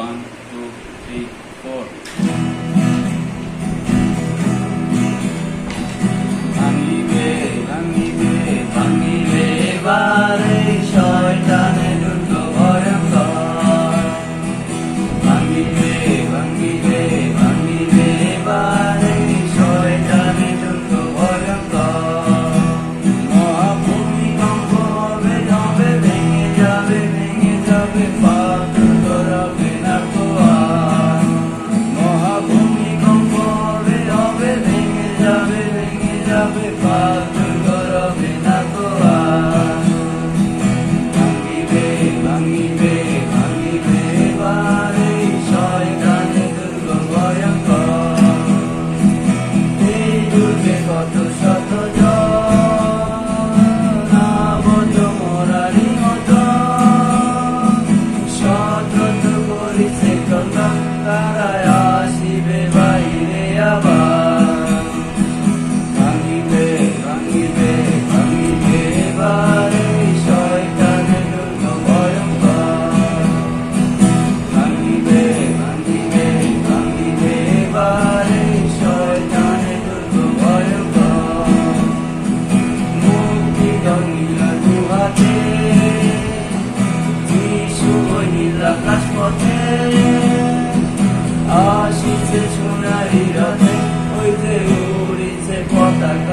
one two three four ভাঙিবে ভাঙিবে ভাঙিবে বারে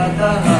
Radha